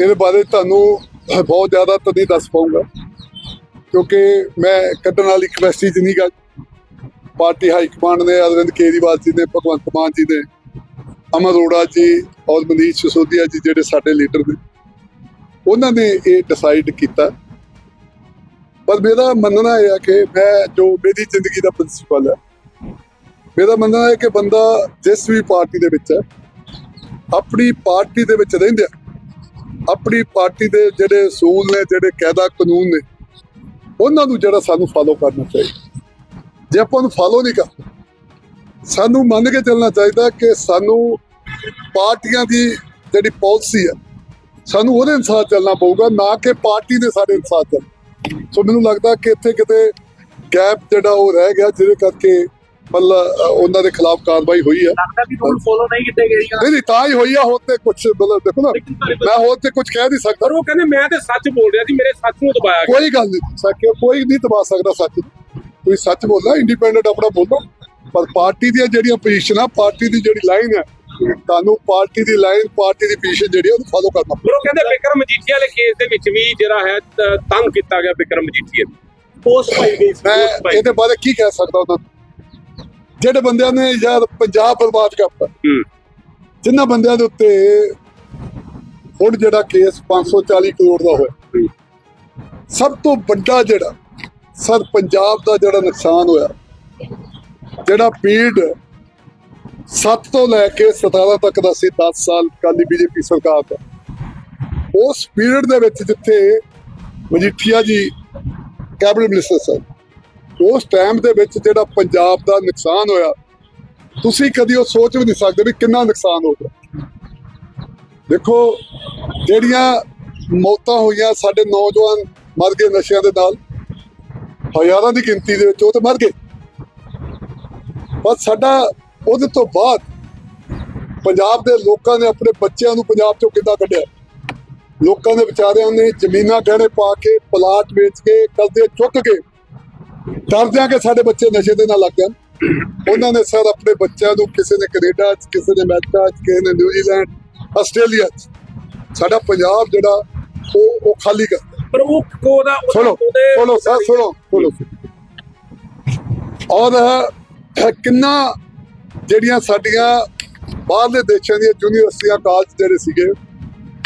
ਇਹਦੇ ਬਾਰੇ ਤੁਹਾਨੂੰ ਬਹੁਤ ਜ਼ਿਆਦਾ ਤਾਂ ਨਹੀਂ ਦੱਸ ਪਾਉਂਗਾ ਕਿਉਂਕਿ ਮੈਂ ਕੱਢਣ ਵਾਲੀ ਕਪੈਸਿਟੀ 'ਚ ਨਹੀਂ ਗਾ। ਪਾਰਟੀ ਹਾਈ ਕਮਾਂਡ ਨੇ ਅਰਵਿੰਦ ਕੇਜਰੀਵਾਲ ਜੀ ਨੇ, ਭਗਵੰਤ ਮਾਨ ਜੀ ਨੇ, ਅਮਰ ਅਰੋੜਾ ਜੀ ਔਰ ਮਨੀਸ਼ ਸਿਸੋਦੀਆ ਜੀ ਜਿਹੜੇ ਸਾਡੇ ਲੀਡਰ ਨੇ, ਉਹਨਾਂ ਨੇ ਇਹ ਡਿਸਾਈਡ ਕੀਤਾ। ਪਰ ਮੇਰਾ ਮੰਨਣਾ ਇਹ ਹੈ ਕਿ ਮੈਂ ਜੋ ਮੇਰੀ ਜ਼ਿੰਦਗੀ ਦਾ ਪ੍ਰਿੰਸੀਪਲ ਹੈ ਮੇਰਾ ਮੰਨਣਾ ਹੈ ਕਿ ਬੰਦਾ ਜਿਸ ਵੀ ਪਾਰਟੀ ਦੇ ਵਿੱਚ ਹੈ, ਆਪਣੀ ਪਾਰਟੀ ਦੇ ਵਿੱਚ ਰਹਿੰਦਿਆਂ ਆਪਣੀ ਪਾਰਟੀ ਦੇ ਜਿਹੜੇ ਅਸੂਲ ਨੇ, ਜਿਹੜੇ ਕਾਇਦਾ ਕਾਨੂੰਨ ਨੇ, ਉਹਨਾਂ ਨੂੰ ਜਿਹੜਾ ਸਾਨੂੰ ਫਾਲੋ ਕਰਨਾ ਚਾਹੀਦਾ। ਜੇ ਆਪਾਂ ਨੂੰ ਫਾਲੋ ਨਹੀਂ ਕਰਦੇ, ਸਾਨੂੰ ਮੰਨ ਕੇ ਚੱਲਣਾ ਚਾਹੀਦਾ ਕਿ ਸਾਨੂੰ ਪਾਰਟੀਆਂ ਦੀ ਜਿਹੜੀ ਪਾਲਿਸੀ ਹੈ ਸਾਨੂੰ ਉਹਦੇ ਅਨੁਸਾਰ ਚੱਲਣਾ ਪਊਗਾ, ਨਾ ਕਿ ਪਾਰਟੀ ਦੇ ਸਾਡੇ ਅਨੁਸਾਰ ਚੱਲ ਸੋ ਮੈਨੂੰ ਲੱਗਦਾ ਕਿ ਇੱਥੇ ਕਿਤੇ ਗੈਪ ਜਿਹੜਾ ਉਹ ਰਹਿ ਗਿਆ, ਜਿਹਦੇ ਕਰਕੇ ਮਤਲਬ ਉਹਨਾਂ ਦੇ ਖਿਲਾਫ ਕਾਰਵਾਈ ਹੋਈ ਹੈ। ਲੱਗਦਾ ਕਿ ਰੂਲ ਫੋਲੋ ਨਹੀਂ ਕੀਤੇ ਗਏ ਜਾਂ ਨਹੀਂ ਨਹੀਂ ਤਾਂ ਹੀ ਹੋਈ ਆ ਹੋਰ ਤੇ ਕੁਝ ਮਤਲਬ ਦੇਖੋ ਨਾ ਮੈਂ ਹੋਰ ਤੇ ਕੁਝ ਕਹਿ ਨਹੀਂ ਸਕਦਾ। ਪਰ ਉਹ ਕਹਿੰਦੇ ਮੈਂ ਤੇ ਸੱਚ ਬੋਲ ਰਿਹਾ ਸੀ ਮੇਰੇ ਸੱਚ ਨੂੰ ਦਬਾਇਆ ਕੋਈ ਗੱਲ ਨਹੀਂ ਸਕਿਆ ਕੋਈ ਨਹੀਂ ਦਬਾ ਸਕਦਾ ਸੱਚ। ਤੁਸੀਂ ਸੱਚ ਬੋਲਣਾ ਇੰਡੀਪੈਂਡੈਂਟ ਆਪਣਾ ਬੋਲੋ। ਪਰ ਪਾਰਟੀ ਦੀਆਂ ਜਿਹੜੀਆਂ ਪੋਜੀਸ਼ਨਾਂ ਪਾਰਟੀ ਦੀ ਜਿਹੜੀ ਲਾਈਨ ਹੈ ਤੁਹਾਨੂੰ ਪਾਰਟੀ ਦੀ ਲਾਈਨ ਪਾਰਟੀ ਦੀ ਪੋਜੀਸ਼ਨ ਜਿਹੜੀ ਹੈ ਉਹਨੂੰ ਫਾਲੋ ਕਰਨਾ ਪਰ ਉਹ ਕਹਿੰਦੇ ਬਿਕਰਮ ਮਜੀਠੀਆ ਵਾਲੇ ਕੇਸ ਦੇ ਵਿੱਚ ਵੀ ਜਿਹੜਾ ਹੈ ਤੰਗ ਕੀਤਾ ਗਿਆ ਬਿਕਰਮ ਮਜੀਠੀਆ ਨੂੰ। ਪੋਸਟ ਪਾਈ ਗਈ ਸੀ ਮੈਂ ਇਹਦੇ ਬਾਰੇ ਕੀ ਕਹਿ ਸਕਦਾ ਉਹਨਾਂ ਜਿਹੜੇ ਬੰਦਿਆਂ ਨੇ ਯਾਰ ਪੰਜਾਬ ਬਰਬਾਦ ਕਰਤਾ ਜਿਨ੍ਹਾਂ ਬੰਦਿਆਂ ਦੇ ਉੱਤੇ ਹੁਣ ਜਿਹੜਾ ਕੇਸ 540 ਕਰੋੜ ਦਾ ਹੋਇਆ ਸਭ ਤੋਂ ਵੱਡਾ ਜਿਹੜਾ ਸਰ ਪੰਜਾਬ ਦਾ ਜਿਹੜਾ ਨੁਕਸਾਨ ਹੋਇਆ ਜਿਹੜਾ ਪੀੜ 7 ਤੋਂ ਲੈ ਕੇ 17 ਤੱਕ ਦਾ ਸੀ 10 ਸਾਲ ਕਾਲੀ ਬੀਜੇਪੀ ਸਰਕਾਰ ਦਾ। ਉਸ ਪੀਰੀਅਡ ਦੇ ਵਿੱਚ ਜਿੱਥੇ ਮਜੀਠੀਆ ਜੀ ਕੈਬਨਿਟ ਮਿਨਿਸਟਰ ਸਨ ਉਸ ਟਾਈਮ ਦੇ ਵਿੱਚ ਜਿਹੜਾ ਪੰਜਾਬ ਦਾ ਨੁਕਸਾਨ ਹੋਇਆ, ਤੁਸੀਂ ਕਦੀ ਉਹ ਸੋਚ ਵੀ ਨਹੀਂ ਸਕਦੇ ਵੀ ਕਿੰਨਾ ਨੁਕਸਾਨ ਹੋ ਗਿਆ। ਦੇਖੋ, ਜਿਹੜੀਆਂ ਮੌਤਾਂ ਹੋਈਆਂ, ਸਾਡੇ ਨੌਜਵਾਨ ਮਰ ਗਏ ਨਸ਼ਿਆਂ ਦੇ ਨਾਲ। ਹਜ਼ਾਰਾਂ ਦੀ ਗਿਣਤੀ ਦੇ ਵਿੱਚ ਉਹ ਤੇ ਮਰ ਗਏ। ਪਰ ਸਾਡਾ ਉਹਦੇ ਤੋਂ ਬਾਅਦ ਪੰਜਾਬ ਦੇ ਲੋਕਾਂ ਨੇ ਆਪਣੇ ਬੱਚਿਆਂ ਨੂੰ ਪੰਜਾਬ ਚੋਂ ਕਿੱਦਾਂ ਕੱਢਿਆ? ਲੋਕਾਂ ਦੇ ਵਿਚਾਰਿਆਂ ਨੇ ਜ਼ਮੀਨਾਂ ਗਹਿਣੇ ਪਾ ਕੇ, ਪਲਾਟ ਵੇਚ ਕੇ, ਕਰਜ਼ੇ ਚੁੱਕ ਕੇ ਡਰਦਿਆਂ ਕਿ ਸਾਡੇ ਬੱਚੇ ਨਸ਼ੇ ਦੇ ਨਾਲ ਲੱਗ ਜਾਣ। ਉਹਨਾਂ ਨੇ ਸਰ ਆਪਣੇ ਬੱਚਿਆਂ ਨੂੰ ਕਿਸੇ ਨੇ ਕੈਨੇਡਾ 'ਚ ਕਿਸੇ ਨੇ ਅਮਰੀਕਾ 'ਚ ਕਿਸੇ ਨੇ ਨਿਊਜ਼ੀਲੈਂਡ ਆਸਟ੍ਰੇਲੀਆ 'ਚ ਸਾਡਾ ਪੰਜਾਬ ਜਿਹੜਾ ਉਹ ਉਹ ਖਾਲੀ ਕਰ ਪਰ ਉਹ ਕੋਦਾ ਸੁਣੋ ਸੁਣੋ ਸਰ ਸੁਣੋ ਸੁਣੋ। ਔਰ ਕਿੰਨਾ ਜਿਹੜੀਆਂ ਸਾਡੀਆਂ ਬਾਹਰਲੇ ਦੇਸ਼ਾਂ ਦੀਆਂ ਯੂਨੀਵਰਸਿਟੀਆਂ ਕਾਲਜ ਜਿਹੜੇ ਸੀਗੇ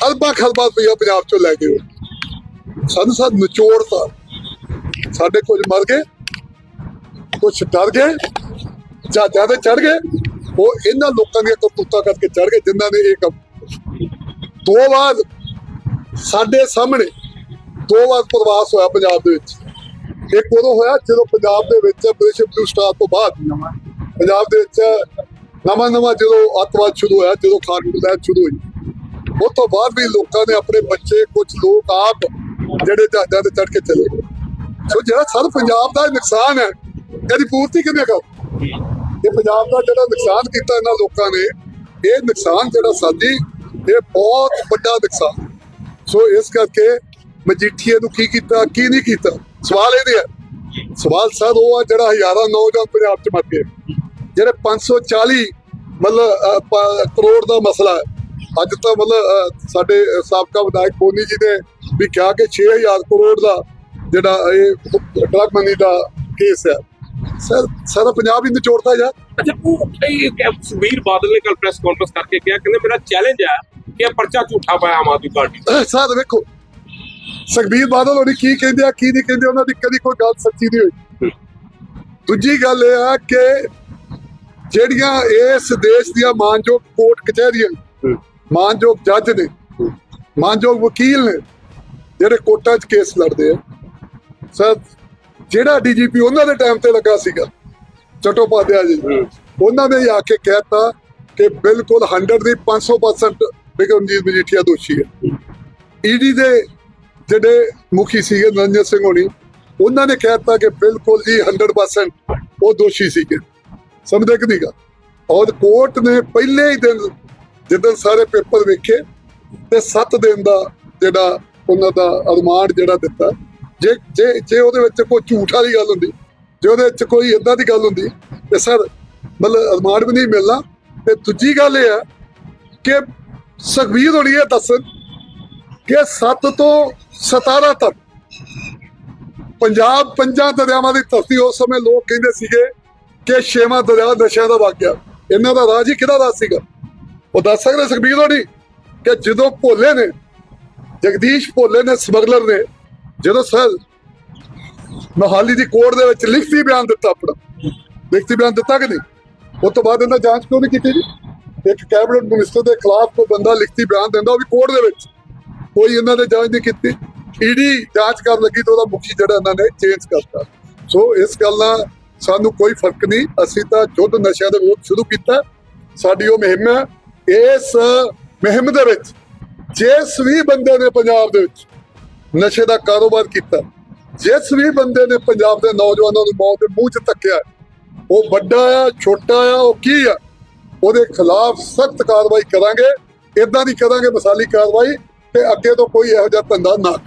ਅਰਬਾਂ ਖਰਬਾਂ ਰੁਪਈਆ ਪੰਜਾਬ ਚੋਂ ਲੈ ਗਏ। ਸਾਨੂੰ ਸਰ ਨਿਚੋੜਤਾ। ਸਾਡੇ ਕੁਝ ਮਰ ਗਏ। ਕੁਝ ਡਰ ਗਏ ਜਹਾਜ਼ਾਂ ਤੇ ਚੜ ਗਏ, ਉਹ ਇਹਨਾਂ ਲੋਕਾਂ ਦੀਆਂ ਕਰਤੂਤਾਂ ਕਰਕੇ ਚੜ ਗਏ ਜਿਨ੍ਹਾਂ ਨੇ ਇਹ ਕੰਮ ਦੋ ਵਾਰ ਸਾਡੇ ਸਾਹਮਣੇ ਦੋ ਵਾਰ ਪ੍ਰਵਾਸ ਹੋਇਆ ਪੰਜਾਬ ਦੇ ਵਿੱਚ। ਇੱਕ ਉਦੋਂ ਹੋਇਆ ਜਦੋਂ ਪੰਜਾਬ ਦੇ ਵਿੱਚ ਬ੍ਰਿਟਿਸ਼ ਬਲੂ ਸਟਾਰ ਤੋਂ ਬਾਅਦ ਪੰਜਾਬ ਦੇ ਵਿੱਚ ਨਵਾਂ ਨਵਾਂ ਜਦੋਂ ਅੱਤਵਾਦ ਸ਼ੁਰੂ ਹੋਇਆ, ਜਦੋਂ ਖਾਨ ਲਹਿਰ ਸ਼ੁਰੂ ਹੋਈ। ਉਹ ਤੋਂ ਬਾਅਦ ਵੀ ਲੋਕਾਂ ਨੇ ਆਪਣੇ ਬੱਚੇ ਕੁਝ ਲੋਕ ਆਪ ਜਿਹੜੇ ਜਹਾਜ਼ਾਂ ਤੇ ਚੜ ਕੇ ਚਲੇ ਗਏ। ਸੋ ਜਿਹੜਾ ਸਰ ਪੰਜਾਬ ਦਾ ਨੁਕਸਾਨ ਹੈ ਇਹਦੀ ਪੂਰਤੀ ਕਿਵੇਂ ਕਰੋ ਇਹ ਪੰਜਾਬ ਦਾ ਜਿਹੜਾ ਨੁਕਸਾਨ ਕੀਤਾ ਇਹਨਾਂ ਲੋਕਾਂ ਨੇ ਇਹ ਨੁਕਸਾਨ ਜਿਹੜਾ ਸਾਡੀ ਇਹ ਬਹੁਤ ਵੱਡਾ ਨੁਕਸਾਨ। ਸੋ ਇਸ ਕਰਕੇ ਮਜੀਠੀਏ ਨੂੰ ਕੀ ਕੀਤਾ ਕੀ ਨਹੀਂ ਕੀਤਾ? ਸਵਾਲ ਇਹਦੇ ਹੈ ਸਵਾਲ ਸਰ ਉਹ ਆ ਜਿਹੜਾ ਹਜ਼ਾਰਾਂ ਨੌਜਵਾਨ ਪੰਜਾਬ ਚ ਮਰ ਗਏ। ਜਿਹੜੇ 540 ਮਤਲਬ ਅਹ, ਪ- ਕਰੋੜ ਦਾ ਮਸਲਾ ਹੈ। ਅੱਜ ਤਾਂ ਮਤਲਬ ਸਾਡੇ ਸਾਬਕਾ ਵਿਧਾਇਕ ਬੋਨੀ ਜੀ ਨੇ ਵੀ ਕਿਹਾ ਕਿ 6000 ਕਰੋੜ ਦਾ ਜਿਹੜਾ ਇਹ ਡਰਗ ਮਨੀ ਦਾ ਕੇਸ ਹੈ। ਸਰ ਸਾਰਾ ਪੰਜਾਬ ਹੀ ਨਿਚੋੜਦਾ ਯਾਰ ਅੱਛਾ ਉਹ ਇਹ ਕਿ ਸੁਖਬੀਰ ਬਾਦਲ ਨੇ ਕੱਲ ਪ੍ਰੈਸ ਕਾਨਫਰੰਸ ਕਰਕੇ ਕਿਹਾ ਕਹਿੰਦੇ ਮੇਰਾ ਚੈਲੰਜ ਹੈ ਕਿ ਇਹ ਪਰਚਾ ਝੂਠਾ ਪਾਇਆ ਆਮ ਆਦਮੀ ਪਾਰਟੀ ਸਰ ਵੇਖੋ ਸੁਖਬੀਰ ਬਾਦਲ ਹੋਣੀ ਕੀ ਕਹਿੰਦੇ ਆ ਕੀ ਨਹੀਂ ਕਹਿੰਦੇ ਉਹਨਾਂ ਦੀ ਕਦੀ ਕੋਈ ਗੱਲ ਸੱਚੀ ਨਹੀਂ ਹੋਈ। ਦੂਜੀ ਗੱਲ ਇਹ ਆ ਕਿ ਜਿਹੜੀਆਂ ਇਸ ਦੇਸ਼ ਦੀਆਂ ਮਾਨਯੋਗ ਕੋਰਟ ਕਚਹਿਰੀਆਂ ਮਾਨਯੋਗ ਜੱਜ ਨੇ ਮਾਨਯੋਗ ਵਕੀਲ ਨੇ ਜਿਹੜੇ ਕੋਰਟਾਂ 'ਚ ਕੇਸ ਲੜਦੇ ਆ। ਸਰ ਜਿਹੜਾ ਡੀਜੀਪੀ ਉਹਨਾਂ ਦੇ ਟਾਈਮ ਤੇ ਲੱਗਾ ਸੀਗਾ ਚਟੋਪਾਧਿਆ ਜੀ। ਉਹਨਾਂ ਨੇ ਆ ਕੇ ਕਹਿਤਾ ਕਿ ਬਿਲਕੁਲ 100 ਦੀ 500% ਬਿਕਰਮਜੀਤ ਮਜੀਠੀਆ ਦੋਸ਼ੀ ਹੈ। ਈਡੀ ਦੇ ਜਿਹੜੇ ਮੁਖੀ ਸੀਗੇ ਨਰਿੰਦਰ ਸਿੰਘ ਹੋਣੀ ਉਹਨਾਂ ਨੇ ਕਹਿਤਾ ਕਿ ਬਿਲਕੁਲ ਜੀ 100% ਉਹ ਦੋਸ਼ੀ ਸੀਗੇ। ਸਮਝਦੇ ਕਿ ਨਹੀਂਗਾ ਔਰ ਕੋਰਟ ਨੇ ਪਹਿਲੇ ਹੀ ਦਿਨ ਜਦੋਂ ਸਾਰੇ ਪੇਪਰ ਵੇਖੇ ਤੇ 7 ਦਿਨ ਦਾ ਜਿਹੜਾ ਉਹਨਾਂ ਦਾ ਅਰਮਾਨ ਜਿਹੜਾ ਦਿੱਤਾ ਜੇ ਜੇ ਜੇ ਉਹਦੇ ਵਿੱਚ ਕੋਈ ਝੂਠ ਵਾਲੀ ਗੱਲ ਹੁੰਦੀ, ਜੇ ਉਹਦੇ ਵਿੱਚ ਕੋਈ ਇਦਾਂ ਦੀ ਗੱਲ ਹੁੰਦੀ, ਤੇ ਸਰ, ਮਤਲਬ ਅਰਮਾਨ ਵੀ ਨਹੀਂ ਮਿਲਣਾ। ਤੇ ਦੂਜੀ ਗੱਲ ਇਹ ਹੈ ਕਿ ਸੁਖਬੀਰ ਹੋਣੀ ਇਹ ਦੱਸਣ ਕਿ 7 ਤੋਂ 17 ਤੱਕ ਪੰਜਾਬ ਪੰਜਾਂ ਦਰਿਆਵਾਂ ਦੀ ਧਰਤੀ ਉਸ ਸਮੇਂ ਲੋਕ ਕਹਿੰਦੇ ਸੀਗੇ ਕਿ ਛੇਵਾਂ ਦਰਿਆ ਨਸ਼ਿਆਂ ਦਾ ਵਗ ਗਿਆ। ਇਹਨਾਂ ਦਾ ਰਾਜ ਹੀ ਕਿਹਦਾ ਰਾਜ ਸੀਗਾ? ਉਹ ਦੱਸ ਸਕਦੇ ਸੁਖਬੀਰ ਹੋਣੀ ਕਿ ਜਦੋਂ ਭੋਲੇ ਨੇ, ਜਗਦੀਸ਼ ਭੋਲੇ ਨੇ, ਸਮਗਲਰ ਨੇ ਜਦੋਂ ਸਰ ਮੋਹਾਲੀ ਦੀ ਕੋਰਟ ਦੇ ਵਿੱਚ ਲਿਖਤੀ ਬਿਆਨ ਦਿੱਤਾ ਆਪਣਾ, ਲਿਖਤੀ ਬਿਆਨ ਦਿੱਤਾ ਕਿ ਨਹੀਂ? ਉਸ ਤੋਂ ਬਾਅਦ ਇਹਨਾਂ ਜਾਂਚ ਕਿਉਂ ਨਹੀਂ ਕੀਤੀ ਜੀ? ਇੱਕ ਕੈਬਨਿਟ ਮਿਨਿਸਟਰ ਦੇ ਖਿਲਾਫ ਕੋਈ ਬੰਦਾ ਲਿਖਤੀ ਬਿਆਨ ਦਿੰਦਾ ਉਹ ਵੀ ਕੋਰਟ ਦੇ ਵਿੱਚ। ਕੋਈ ਇਹਨਾਂ ਨੇ ਜਾਂਚ ਨਹੀਂ ਕੀਤੀ। ਈਡੀ ਜਾਂਚ ਕਰਨ ਲੱਗੀ ਤਾਂ ਉਹਦਾ ਮੁਖੀ ਜਿਹੜਾ ਇਹਨਾਂ ਨੇ ਚੇਂਜ ਕਰਤਾ। ਸੋ ਇਸ ਗੱਲ ਨਾਲ ਸਾਨੂੰ ਕੋਈ ਫ਼ਰਕ ਨਹੀਂ। ਅਸੀਂ ਤਾਂ ਜੁੱਧ ਨਸ਼ਿਆਂ ਦੇ ਵਿਰੁੱਧ ਸ਼ੁਰੂ ਕੀਤਾ। ਸਾਡੀ ਉਹ ਮੁਹਿੰਮ ਹੈ। ਇਸ ਮੁਹਿੰਮ ਦੇ ਵਿੱਚ ਜਿਸ ਵੀ ਬੰਦੇ ਨੇ ਪੰਜਾਬ ਦੇ ਵਿੱਚ ਨਸ਼ੇ ਦਾ ਕਾਰੋਬਾਰ ਕੀਤਾ। ਜਿਸ ਵੀ ਬੰਦੇ ਨੇ ਪੰਜਾਬ ਦੇ ਨੌਜਵਾਨਾਂ ਨੂੰ ਮੌਤ ਦੇ ਮੂੰਹ 'ਚ ਧੱਕਿਆ ਉਹ ਵੱਡਾ ਆ, ਛੋਟਾ ਆ, ਉਹ ਕੀ ਆ, ਉਹਦੇ ਖਿਲਾਫ ਸਖਤ ਕਾਰਵਾਈ ਕਰਾਂਗੇ ਇਦਾਂ ਦੀ ਕਰਾਂਗੇ ਮਿਸਾਲੀ ਕਾਰਵਾਈ ਤੇ ਅੱਗੇ ਤੋਂ ਕੋਈ ਇਹੋ ਜਿਹਾ ਧੰਦਾ ਨਾ